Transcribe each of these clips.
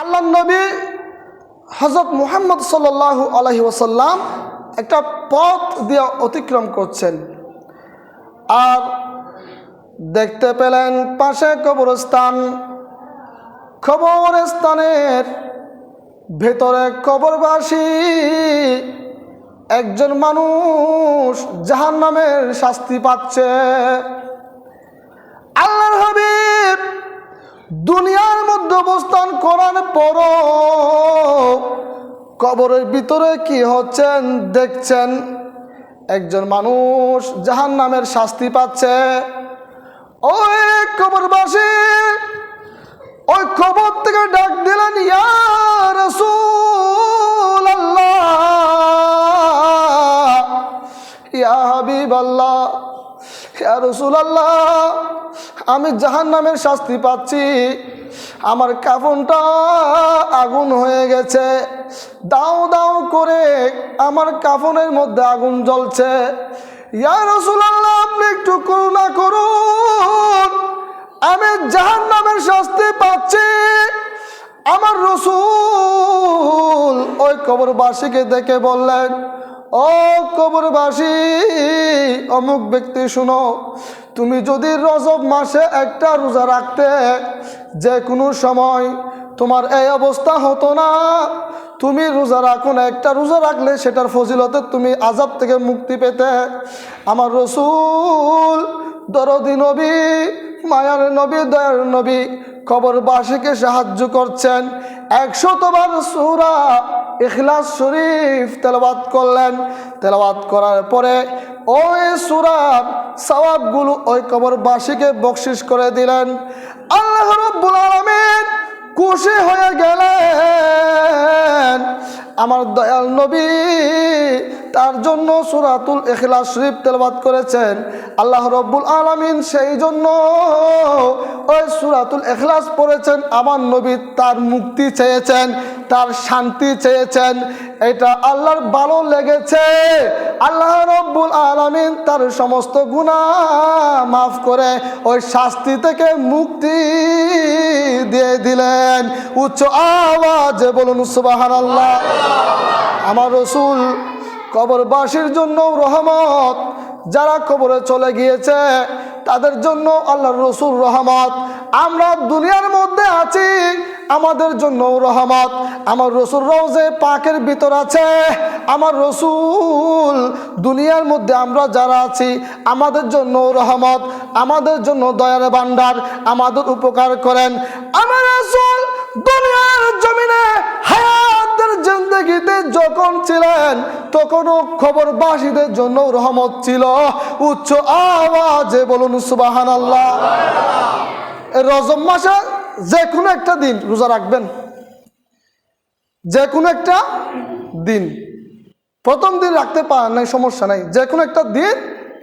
আল্লাহ নবী হজরত মুহাম্মদ সাল্লাল্লাহু আলহি ওসাল্লাম একটা পথ দিয়ে অতিক্রম করছেন। আর দেখতে পেলেন পাশে কবরস্থান। কবরস্থানের ভেতরে কবরবাসী, একজন মানুষ জাহান নামের শাস্তি পাচ্ছে। আল্লাহর হাবিব দুনিয়ার মধ্যে অবস্থান করার পর কবরের ভিতরে কি হচ্ছেন, দেখছেন? একজন মানুষ জাহান নামের শাস্তি পাচ্ছে। ওই কবরবাসী, ওই কবর থেকে ডাক দিলেন, ইয়া রাসূল আল্লাহ ইয়া হাবিব আল্লাহ ইয়া রাসূল আল্লাহ আমি জাহান নামের শাস্তি পাচ্ছি। আমার কাফনটা আগুন হয়ে গেছে। দাও দাও করে আমার কাফনের মধ্যে আগুন জ্বলছে। ইয়া আপনি একটু করুণা করুন। আমি জাহান নামের শাস্তি পাচ্ছি। আমার রসুল ওই কবরবাসীকে দেখে বললেন, ও কবরবাসী, অমুক ব্যক্তি শুনো তুমি যদি রজব মাসে একটা রোজা রাখতে যে কোনো সময় তোমার এই অবস্থা হতো না, তুমি রোজা রাখো না, একটা রোজা রাখলে সেটার ফজিলতে তুমি আজাব থেকে মুক্তি পেতে। আমার রসুল, দরদি নবী, মায়ার নবী, দয়ার নবী, কবরবাসীকে সাহায্য করছেন। একশতবার সুরা ইখলাস শরীফ তেলাবাদ করলেন। তেলাবাদ করার পরে ওই সুরার সওয়াবগুলো ওই কবরবাসীকে বকশিস করে দিলেন। আল্লাহ রব্বুল আলামিন খুশি হয়ে গেলেন। আমার দয়াল নবী তার জন্য সুরাতুল এখলাস শরীফ তেলবাদ করেছেন। আল্লাহ রব্বুল আলমিন সেই জন্য ওই সুরাতুল এখলাস পড়েছেন। আমার নবী তার মুক্তি চেয়েছেন, তার শান্তি চেয়েছেন। এটা আল্লাহর ভালো লেগেছে। আল্লাহ রব্বুল আলমিন তার সমস্ত গুণা মাফ করে ওই শাস্তি থেকে মুক্তি দিয়ে দিলেন। উচ্চ আওয়াজে বলুন সুবাহান আল্লাহ আমার রসুল কবরবাসীর জন্য রহমত। যারা কবরে চলে গিয়েছে, তাদের জন্য আল্লাহর রসুল রহমত। আমরা দুনিয়ার মধ্যে আছি, আমাদের জন্য রহমত। আমার রসুল রোজে পাকের ভিতর আছে, আমার রসুল দুনিয়ার মধ্যে আমরা যারা আছি, আমাদের জন্য রহমত। আমাদের জন্য দয়ার ভান্ডার আমাদের উপকার করেন। আমার রসুল দুনিয়ার জমিনে হায়াতের জিন্দগিতে যখন ছিলেন, তখনও খবরবাসীদের জন্য রহমত ছিল। উচ্চ আওয়াজে বলুন সুবাহান আল্লাহ রজব মাসে যে কোনো একটা দিন রোজা রাখবেন। যে কোনো একটা দিন। প্রথম দিন রাখতে পারেন নাই, সমস্যা নাই। যে কোনো একটা দিন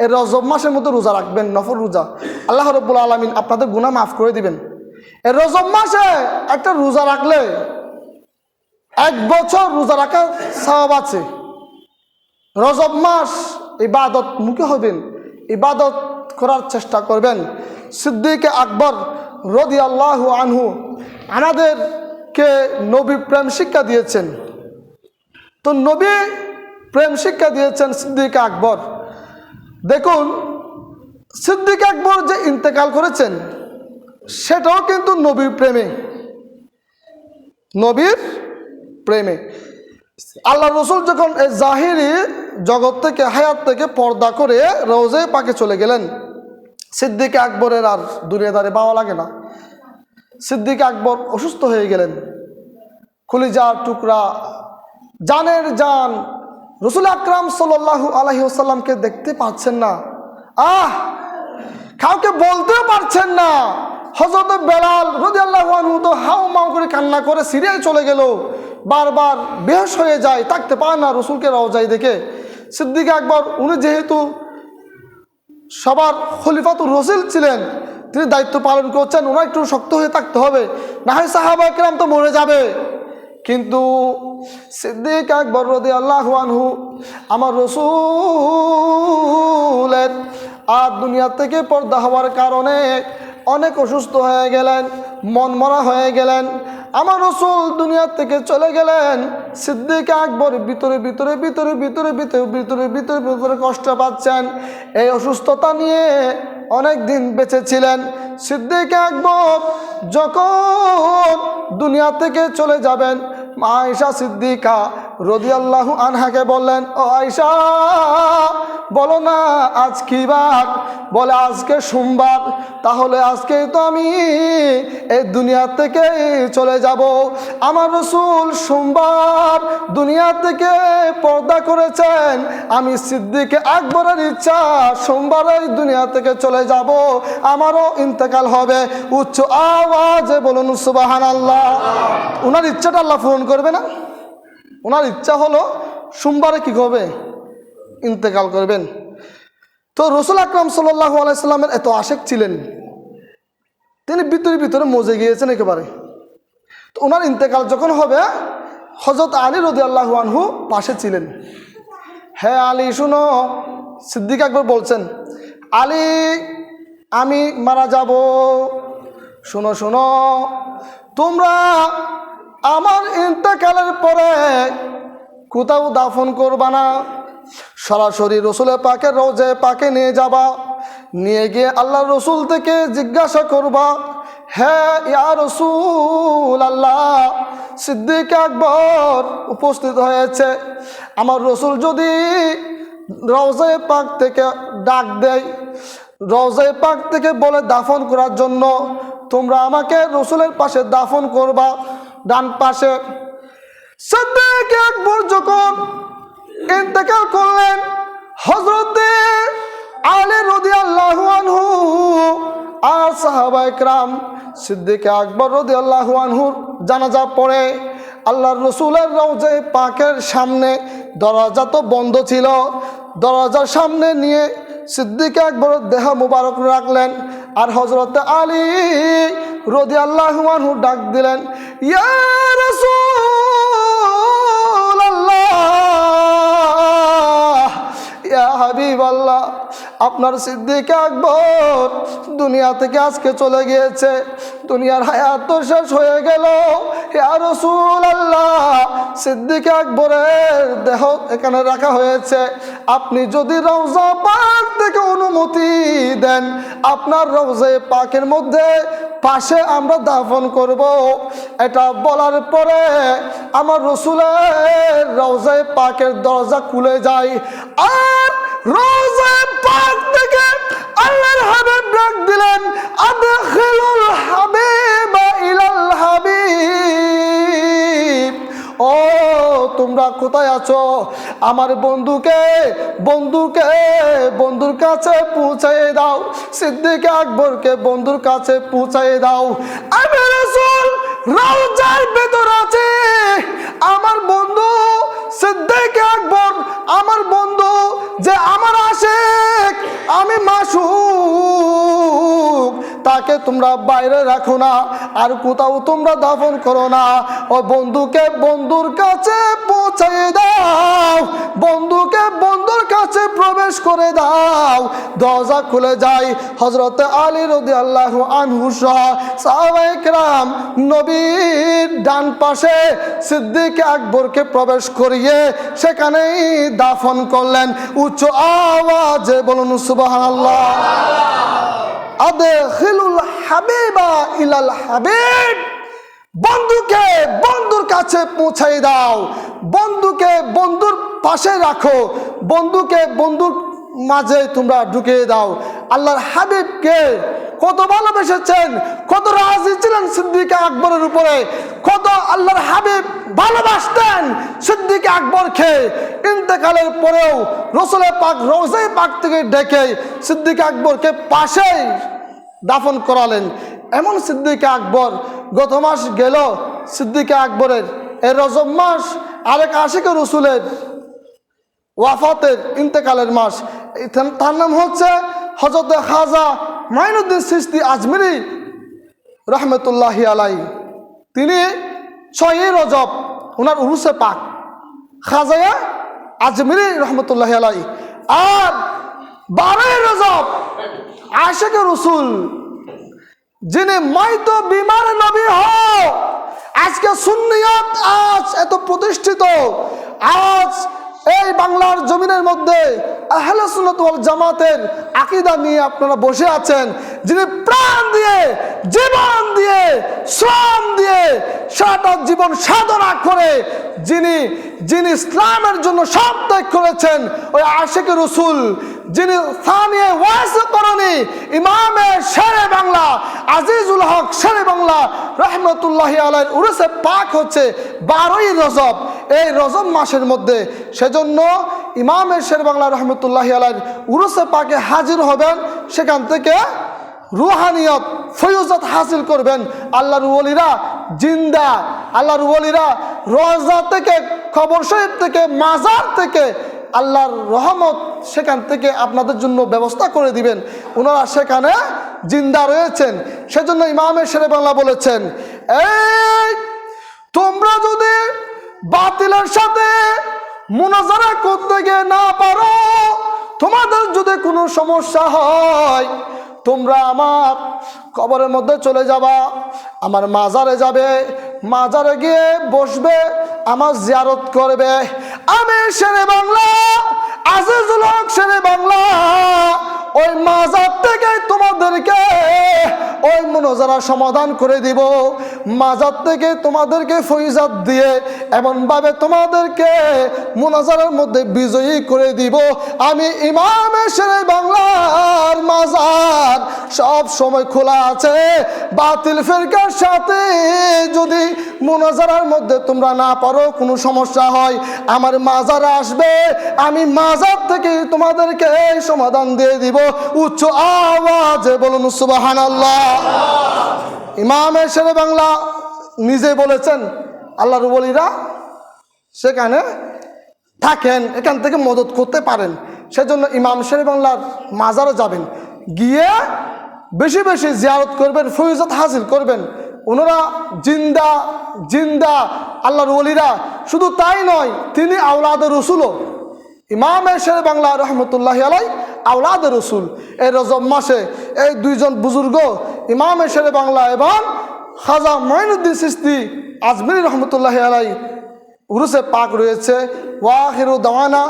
এই রজব মাসের মধ্যে রোজা রাখবেন নফর রোজা। আল্লাহ রব্বুল আলমিন আপনাদের গুণা মাফ করে দিবেন। এই রজব মাসে একটা রোজা রাখলে এক বছর রোজা রাখার স্বভাব আছে। রজব মাস ইবাদত মুখে হবেন, ইবাদত করার চেষ্টা করবেন। সিদ্দিকে আকবর রদি আল্লাহ আনহু আমাদেরকে নবী প্রেম শিক্ষা দিয়েছেন। তো নবী প্রেম শিক্ষা দিয়েছেন সিদ্দিক আকবর। দেখুন, সিদ্দিক আকবর যে ইন্তেকাল করেছেন, সেটাও কিন্তু নবীর প্রেমে। নবীর প্রেমে। আল্লাহ রসুল যখন এই জাহিরি জগৎ থেকে, হায়াত থেকে পর্দা করে রোজে পাকে চলে গেলেন, সিদ্দিক আকবরের আর দুনিয়াদারে পাওয়া লাগে না। সিদ্দিক আকবর অসুস্থ হয়ে গেলেন। খুলিজার টুকরা, জানের জান, রসুল আকরাম সাল্লাহু আলহি আসাল্লামকে দেখতে পাচ্ছেন না। আহ! কাউকে বলতেও পারছেন না। হজরত বেলাল রদি আল্লাহ তো হাউ মাউ করে কান্না করে সিরিয়ায় চলে গেল। বারবার বেহস হয়ে যায়, থাকতে পারে না রসুলকে রওজাই দেখে। সিদ্দিক আকবর, উনি যেহেতু সবার খলিফাতুর রসিল ছিলেন, তিনি দায়িত্ব পালন করছেন, ওনার একটু শক্ত হয়ে থাকতে হবে। না হয় সাহাবা একরাম তো মরে যাবে। কিন্তু সিদ্দিক আকবর রদি আল্লাহ আনহু, আমার রসুলের আর দুনিয়া থেকে পর্দা হওয়ার কারণে অনেক অসুস্থ হয়ে গেলেন, মনমরা হয়ে গেলেন। আমার রসুল দুনিয়া থেকে চলে গেলেন। সিদ্দিক আকবর ভিতরে ভিতরে ভিতরে ভিতরে ভিতরে ভিতরে ভিতরে ভিতরে কষ্ট পাচ্ছেন। এই অসুস্থতা নিয়ে অনেক দিন বেঁচে ছিলেন। সিদ্দিক আকবর যখন দুনিয়া থেকে চলে যাবেন মা সিদ্দিকা রদিয়াল্লাহু আনহাকে বললেন, ও আয়সা বলো না আজ কি বার বলে, আজকে সোমবার। তাহলে আজকে তো আমি এই দুনিয়া থেকে চলে যাব। আমার রসুল সোমবার দুনিয়া থেকে পর্দা করেছেন। আমি সিদ্দিকে আকবরের ইচ্ছা সোমবার এই দুনিয়া থেকে চলে যাব। আমারও ইন্তেকাল হবে। উচ্চ আওয়াজে বলুন সুবাহান আল্লাহ ওনার ইচ্ছাটা আল্লাহ পূরণ করবে না? ওনার ইচ্ছা হলো সোমবারে কি হবে? ইন্তেকাল করবেন। তো রসুল আকরাম সাল্লাহ আলাইসাল্লামের এত আশেক ছিলেন। তিনি ভিতরে ভিতরে মজে গিয়েছেন একেবারে। তো ওনার ইন্তেকাল যখন হবে হজরত আলী রদি আল্লাহ আনহু পাশে ছিলেন। হ্যাঁ আলী, শুনো, সিদ্দিক আকবর বলছেন, আলী, আমি মারা যাব। শোনো শোনো, তোমরা আমার ইন্তেকালের পরে কোথাও দাফন করবা না। সরাসরি রসুলের পাকে রোজে পাকে নিয়ে যাবা। নিয়ে গিয়ে আল্লাহ রসুল থেকে জিজ্ঞাসা করবা হ্যাঁ ইয়া রসুল আল্লাহ সিদ্দিক আকবর উপস্থিত হয়েছে। আমার রসুল যদি রওজে পাক থেকে ডাক দেয়, রওজে পাক থেকে বলে দাফন করার জন্য তোমরা আমাকে রসুলের পাশে দাফন করবা। ডান পাশে আকবর যখন ইন্তেকাল করলেন আলী রদি আল্লাহ আনহু আকবর রদি আল্লাহ আনহুর জানাজা পড়ে। রসুলের রওজে পাকের সামনে দরজা তো বন্ধ ছিল। দরজার সামনে নিয়ে সিদ্দিকে আকবর দেহ মুবারক রাখলেন আর হজরত আলী রদি আল্লাহ আনহু ডাক দিলেন, ইয়া রসুল হাবিব আল্লাহ আপনার সিদ্দিক আকবর দুনিয়া থেকে আজকে চলে গিয়েছে। দুনিয়ার হায়াত তো শেষ হয়ে গেল। রসুল আল্লাহ সিদ্দিক আকবরের দেহ এখানে রাখা হয়েছে। আপনি যদি রওজা পাক থেকে অনুমতি দেন, আপনার রওজে পাকের মধ্যে পাশে আমরা দাফন করব। এটা বলার পরে আমার রসুলের রওজায় পাকের দরজা খুলে যায়। আর রওজায় পাক থেকে আল্লাহর হাবিব ডাক দিলেন ইলাল হাবিব। ও, তোমরা কোথায় আছো? আমার বন্ধুকে বন্ধুকে, বন্ধুর কাছে পৌঁছাই দাও। সিদ্দিক আকবরকে বন্ধুর কাছে পৌঁছাই দাও। আমি রসুল ভেতর তোমরা বাইরে রাখো না, আর কোথাও তোমরা দাফন করো না। ও বন্ধুকে বন্ধুর কাছে পৌঁছাই দাও, বন্ধুকে বন্ধুর কাছে প্রবেশ করে দাও। দরজা খুলে যায় হজরত আলী রদি আল্লাহ আনহু সাহাবাইকরাম নবীর ডান পাশে সিদ্দিক আকবরকে প্রবেশ করিয়ে সেখানেই দাফন করলেন। উচ্চ আওয়াজে বলুন, সুবহানাল্লাহ। হাবিবা বন্ধুকে বন্ধুর কাছে পৌঁছাই দাও। বন্ধুকে বন্ধুর পাশে রাখো। বন্ধুকে বন্ধুর মাঝে তোমরা ঢুকিয়ে দাও। আল্লাহর হাবিবকে কত ভালোবেসেছেন, কত রাজি ছিলেন সিদ্দিকা আকবরের উপরে, কত আল্লাহর হাবিব ভালোবাসতেন সিদ্দিকা আকবরকে। ইন্তেকালের পরেও রসুলের পাক রোজে পাক থেকে ডেকে সিদ্দিক আকবরকে পাশেই দাফন করালেন। এমন সিদ্দিকা আকবর, গত মাস গেল সিদ্দিকা আকবরের। এই রজব মাস আরেক আশিক রসুলের ওয়াফাতের ইন্তেকালের মাস। তার নাম হচ্ছে হজরত খাজা মাইনুদ্দিন সিস্তি আজমিরি রহমতুল্লাহি আলাই তিনি ছয়ই রজব ওনার উরুসে পাক। খাজায়া আজমিরি রহমতুল্লাহ আলাই আর বারোই রজব আশেক রসুল, যিনি মাইতো বিমার নবী হ আজকে সুন্নিয়ত আজ এত প্রতিষ্ঠিত, আজ এই বাংলার জমিনের মধ্যে আহলে জামাতের আকীদা নিয়ে আপনারা বসে আছেন, যিনি প্রাণ দিয়ে, জীবন দিয়ে, শ্রম দিয়ে সারাটা জীবন সাধনা করে যিনি যিনি ইসলামের জন্য সব ত্যাগ করেছেন, ওই আশেক রসুল যিনি স্থানীয় ওয়াস করণী ইমামে শেরে বাংলা, আজিজুল হক শেরে বাংলা, রহমতুল্লাহ আলাই উরসে পাক হচ্ছে বারোই রজব। এই রজব মাসের মধ্যে সেজন্য ইমামের শের বাংলা, রহমতুল্লাহ আলাই উরসে পাকে হাজির হবেন। সেখান থেকে রুহানিয়ত, ফয়ুজত হাসিল করবেন। আল্লাহর ওলিরা জিন্দা, আল্লাহর ওলিরা রোজা থেকে খবর শরীফ থেকে, মাজার থেকে আল্লাহর রহমত সেখান থেকে আপনাদের জন্য ব্যবস্থা করে দিবেন। ওনারা সেখানে জিন্দা রয়েছেন। সেজন্য ইমামের শেরে বাংলা বলেছেন, এই, তোমরা যদি বাতিলের সাথে মোনাজারা করতে গিয়ে না পারো, তোমাদের যদি কোনো সমস্যা হয়, তোমরা আমার কবরের মধ্যে চলে যাবা, আমার মাজারে যাবে, মাজারে গিয়ে বসবে, আমার জিয়ারত করবে। আমি শেরে বাংলা আজিজুল লোক শেরে বাংলা ওই মাজার থেকে তোমাদেরকে ওই মনোজারা সমাধান করে দিব। মাজার থেকে তোমাদেরকে ফৈজাত দিয়ে এমনভাবে তোমাদেরকে মোনাজারের মধ্যে বিজয়ী করে দিব। আমি ইমাম বাংলার মাজার সব সময় খোলা আছে। বাতিল ফেরকার সাথে যদি মোনাজারার মধ্যে তোমরা না পারো, কোনো সমস্যা হয়, আমার মাজার আসবে। আমি মাজার থেকে তোমাদেরকে সমাধান দিয়ে দিব। উচ্চ আওয়াজে বলুন সুবাহান আল্লাহ ইমাম শেরে বাংলা নিজে বলেছেন আল্লাহ বলিরা সেখানে থাকেন, এখান থেকে মদত করতে পারেন। সেজন্য ইমাম শেরে বাংলার মাজারে যাবেন। গিয়ে বেশি বেশি জিয়ারত করবেন ফৈজত হাসিল করবেন। ওনারা জিন্দা জিন্দা আল্লাহর ওলিরা। শুধু তাই নয়, তিনি আওলাদ রসুলও। ইমাম শের বাংলা রহমতুল্লাহ আলাই আওলাদ রসুল। এই রজব মাসে এই দুইজন বুজুর্গ ইমাম শের বাংলা এবং খাজা মঈনুদ্দিন সিস্তি আজমির রহমতুল্লাহ আলাই উরুসে পাক রয়েছে। ওয়াহিরু দাওয়ানা